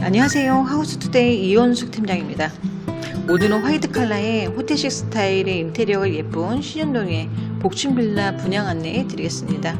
안녕하세요. 하우스투데이 이원숙 팀장입니다. 오늘은 화이트 컬러의 호텔식 스타일의 인테리어가 예쁜 신현동의 복층 빌라 분양 안내해 드리겠습니다.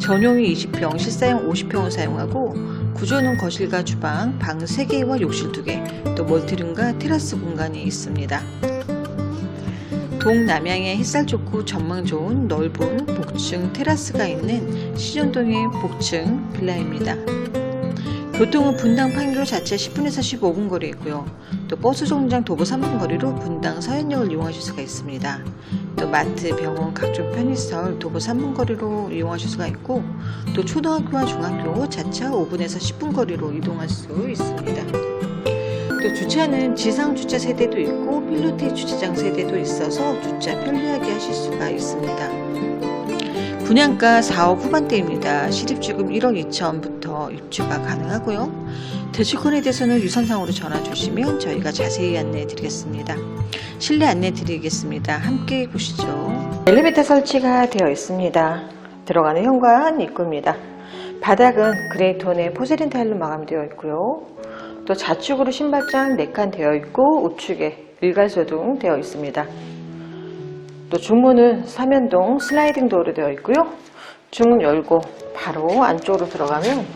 전용이 20평, 실사용 50평을 사용하고 구조는 거실과 주방, 방 3개와 욕실 2개, 또 멀티룸과 테라스 공간이 있습니다. 동남향에 햇살 좋고 전망 좋은 넓은 복층 테라스가 있는 신현동의 복층 빌라입니다. 교통은 분당 판교 자체 10분에서 15분 거리에 있고요. 또 버스 정류장 도보 3분 거리로 분당 서현역을 이용하실 수가 있습니다. 또 마트, 병원, 각종 편의시설 도보 3분 거리로 이용하실 수가 있고 또 초등학교와 중학교 자차 5분에서 10분 거리로 이동할 수 있습니다. 또 주차는 지상 주차 세대도 있고 필로티 주차장 세대도 있어서 주차 편리하게 하실 수가 있습니다. 분양가 4억 후반대입니다. 실입주금 1억 2천부터 입주가 가능하고요. 대출권에 대해서는 유선상으로 전화 주시면 저희가 자세히 안내해 드리겠습니다. 실내 안내 드리겠습니다. 함께 보시죠. 엘리베이터 설치가 되어 있습니다. 들어가는 현관 입구입니다. 바닥은 그레이톤의 포세린 타일로 마감되어 있고요. 또 좌측으로 신발장 4칸 되어 있고 우측에 일괄소등 되어 있습니다. 또 중문은 삼연동 슬라이딩 도어로 되어 있고요. 중문 열고 바로 안쪽으로 들어가면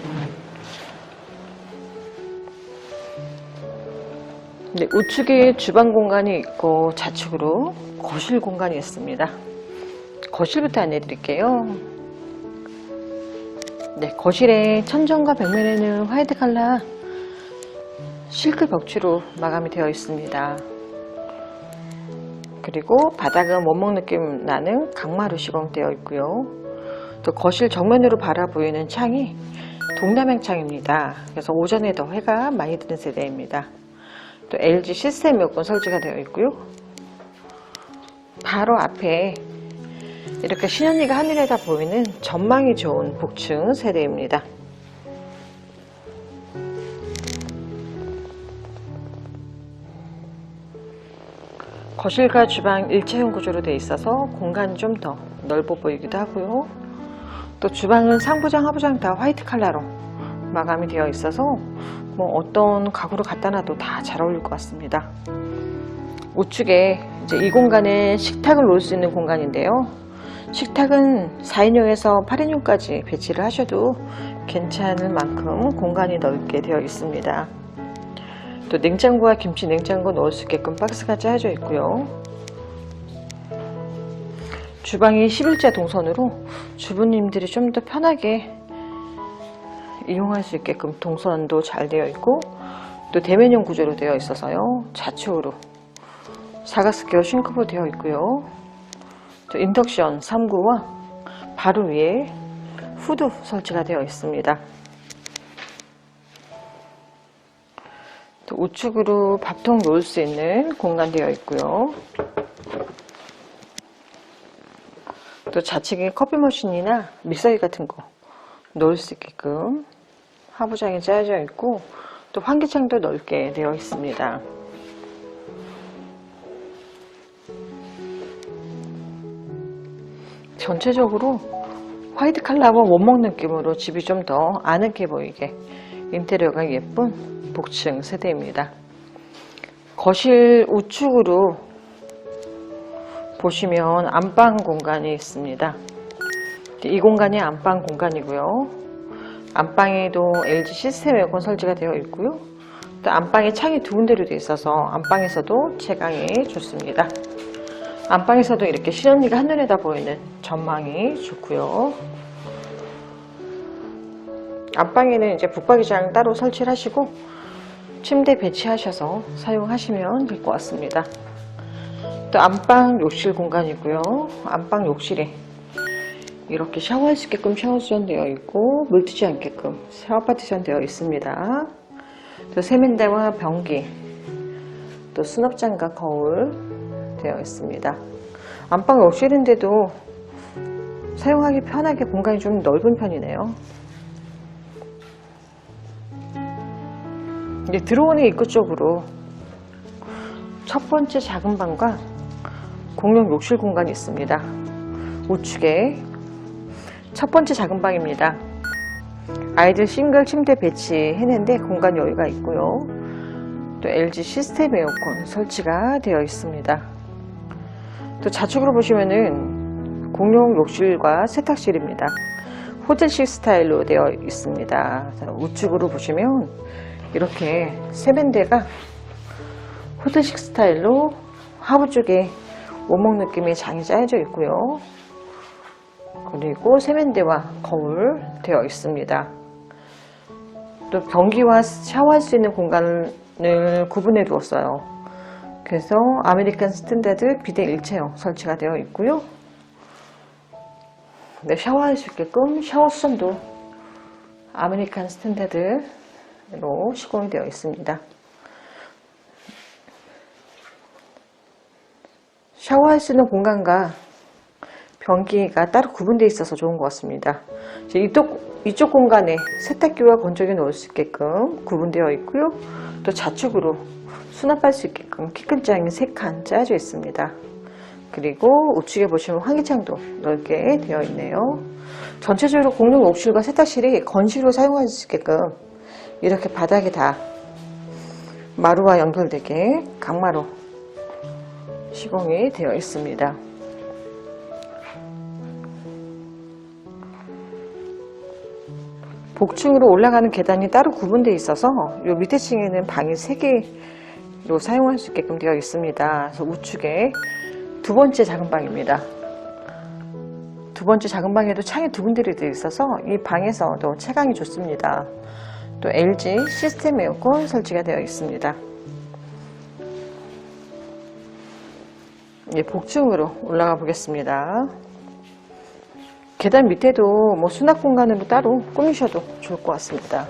네, 우측에 주방 공간이 있고 좌측으로 거실 공간이 있습니다. 거실부터 안내 드릴게요. 네, 거실의 천정과 벽면에는 화이트 컬러 실크 벽지로 마감이 되어 있습니다. 그리고 바닥은 원목 느낌 나는 강마루 시공되어 있고요. 또 거실 정면으로 바라 보이는 창이 동남향 창입니다. 그래서 오전에 더 해가 많이 드는 세대입니다. 또 LG 시스템 에어컨 설치가 되어 있고요. 바로 앞에 이렇게 신현이가 하늘에다 보이는 전망이 좋은 복층 세대입니다. 거실과 주방 일체형 구조로 되어 있어서 공간이 좀 더 넓어 보이기도 하고요. 또 주방은 상부장, 하부장 다 화이트 컬러로 마감이 되어 있어서 뭐 어떤 가구를 갖다 놔도 다 잘 어울릴 것 같습니다. 우측에 이제 이 공간에 식탁을 놓을 수 있는 공간인데요. 식탁은 4인용에서 8인용까지 배치를 하셔도 괜찮을 만큼 공간이 넓게 되어 있습니다. 또 냉장고와 김치 냉장고 넣을 수 있게끔 박스가 짜여져 있고요. 주방이 11자 동선으로 주부님들이 좀 더 편하게 이용할 수 있게끔 동선도 잘 되어 있고 또 대면형 구조로 되어 있어서요. 좌측으로 사각스퀘어 싱크볼 되어 있고요. 또 인덕션 3구와 바로 위에 후드 설치가 되어 있습니다. 우측으로 밥통 놓을 수 있는 공간 되어 있고요. 또 좌측에 커피 머신이나 믹서기 같은 거 넣을 수 있게끔 하부장이 짜여져 있고 또 환기창도 넓게 되어 있습니다. 전체적으로 화이트 컬러와 원목 느낌으로 집이 좀 더 아늑해 보이게 인테리어가 예쁜 복층 세대입니다. 거실 우측으로 보시면 안방 공간이 있습니다. 이 공간이 안방 공간이고요. 안방에도 LG 시스템 에어컨 설치가 되어 있고요. 또 안방에 창이 두 군데로 되어 있어서 안방에서도 채광이 좋습니다. 안방에서도 이렇게 시연리가 하늘에다 보이는 전망이 좋고요. 안방에는 이제 북박이장 따로 설치를 하시고 침대 배치하셔서 사용하시면 될 것 같습니다. 또 안방 욕실 공간이고요. 안방 욕실에 이렇게 샤워할 수 있게끔 샤워 수전 되어 있고 물 튀지 않게끔 샤워 파티션 되어 있습니다. 또 세면대와 변기, 또 수납장과 거울 되어 있습니다. 안방 욕실인데도 사용하기 편하게 공간이 좀 넓은 편이네요. 이제 들어오는 입구 쪽으로 첫 번째 작은 방과 공용 욕실 공간이 있습니다. 우측에 첫 번째 작은 방입니다. 아이들 싱글 침대 배치했는데 공간 여유가 있고요. 또 LG 시스템 에어컨 설치가 되어 있습니다. 또 좌측으로 보시면은 공용 욕실과 세탁실입니다. 호텔식 스타일로 되어 있습니다. 자, 우측으로 보시면 이렇게 세면대가 호텔식 스타일로 하부 쪽에 원목 느낌의 장이 짜여져 있고요. 그리고 세면대와 거울 되어 있습니다. 또 변기와 샤워할 수 있는 공간을 구분해 두었어요. 그래서 아메리칸 스탠다드 비대 일체형 설치가 되어 있고요. 네, 샤워할 수 있게끔 샤워 수전도 아메리칸 스탠다드 로 시공이 되어 있습니다. 샤워할 수 있는 공간과 변기가 따로 구분되어 있어서 좋은 것 같습니다. 이쪽, 이쪽 공간에 세탁기와 건조기 놓을 수 있게끔 구분되어 있고요. 또 좌측으로 수납할 수 있게끔 키큰 장이 3칸 짜여져 있습니다. 그리고 우측에 보시면 환기창도 넓게 되어 있네요. 전체적으로 공용 욕실과 세탁실이 건실로 사용할 수 있게끔 이렇게 바닥에 다 마루와 연결되게 강마루 시공이 되어 있습니다. 복층으로 올라가는 계단이 따로 구분되어 있어서 요 밑에 층에는 방이 3개로 사용할 수 있게끔 되어 있습니다. 그래서 우측에 두 번째 작은 방입니다. 두 번째 작은 방에도 창이 두 군데로 되어 있어서 이 방에서도 채광이 좋습니다. 또 LG 시스템 에어컨 설치가 되어 있습니다. 예, 복층으로 올라가 보겠습니다. 계단 밑에도 뭐 수납 공간으로 따로 꾸미셔도 좋을 것 같습니다.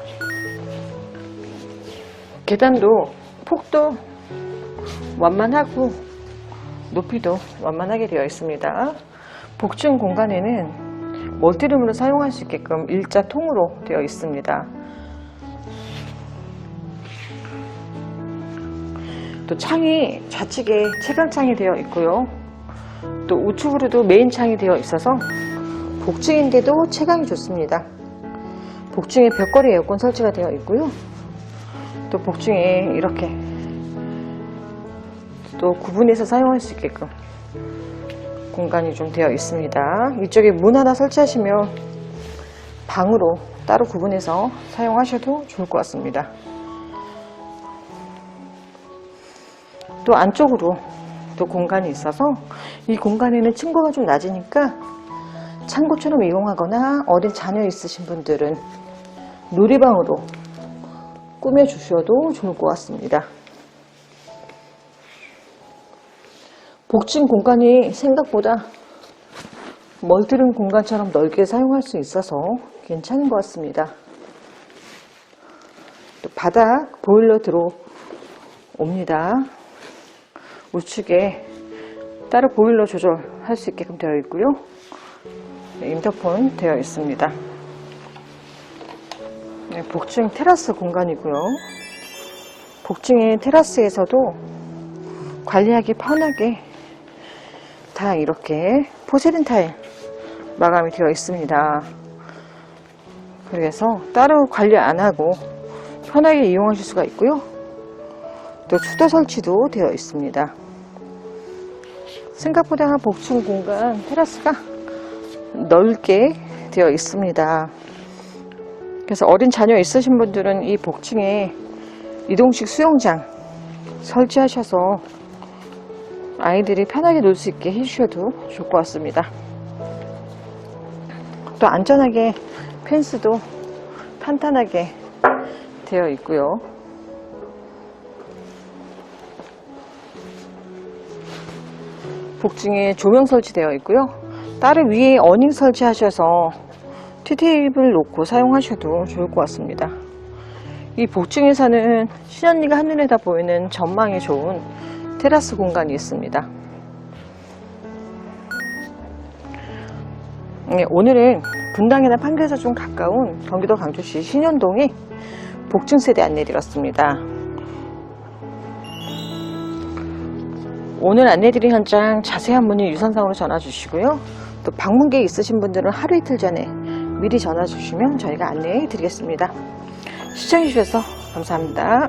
계단도 폭도 완만하고 높이도 완만하게 되어 있습니다. 복층 공간에는 멀티룸으로 사용할 수 있게끔 일자 통으로 되어 있습니다. 또 창이 좌측에 채광창이 되어 있고요. 또 우측으로도 메인 창이 되어 있어서 복층인데도 채광이 좋습니다. 복층에 벽걸이 에어컨 설치가 되어 있고요. 또 복층에 이렇게 또 구분해서 사용할 수 있게끔 공간이 좀 되어 있습니다. 이쪽에 문 하나 설치하시면 방으로 따로 구분해서 사용하셔도 좋을 것 같습니다. 또 안쪽으로 또 공간이 있어서 이 공간에는 층고가 좀 낮으니까 창고처럼 이용하거나 어린 자녀 있으신 분들은 놀이방으로 꾸며주셔도 좋을 것 같습니다. 복층 공간이 생각보다 멀티룸 공간처럼 넓게 사용할 수 있어서 괜찮은 것 같습니다. 또 바닥 보일러 들어옵니다. 우측에 따로 보일러 조절할 수 있게끔 되어 있고요. 네, 인터폰 되어 있습니다. 네, 복층 테라스 공간이고요. 복층의 테라스에서도 관리하기 편하게 다 이렇게 포세린 타일 마감이 되어 있습니다. 그래서 따로 관리 안 하고 편하게 이용하실 수가 있고요. 또 추도 설치도 되어 있습니다. 생각보다 복층 공간 테라스가 넓게 되어 있습니다. 그래서 어린 자녀 있으신 분들은 이 복층에 이동식 수영장 설치하셔서 아이들이 편하게 놀 수 있게 해주셔도 좋을 것 같습니다. 또 안전하게 펜스도 탄탄하게 되어 있고요. 복층에 조명 설치되어 있고요. 따로 위에 어닝 설치하셔서 티테이블 놓고 사용하셔도 좋을 것 같습니다. 이 복층에서는 신언니가 하늘에다 보이는 전망이 좋은 테라스 공간이 있습니다. 네, 오늘은 분당이나 판교에서 좀 가까운 경기도 광주시 신현동에 복층 세대 안내드렸습니다. 오늘 안내드린 현장 자세한 문의 유선상으로 전화 주시고요. 또 방문객 있으신 분들은 하루 이틀 전에 미리 전화 주시면 저희가 안내해 드리겠습니다. 시청해 주셔서 감사합니다.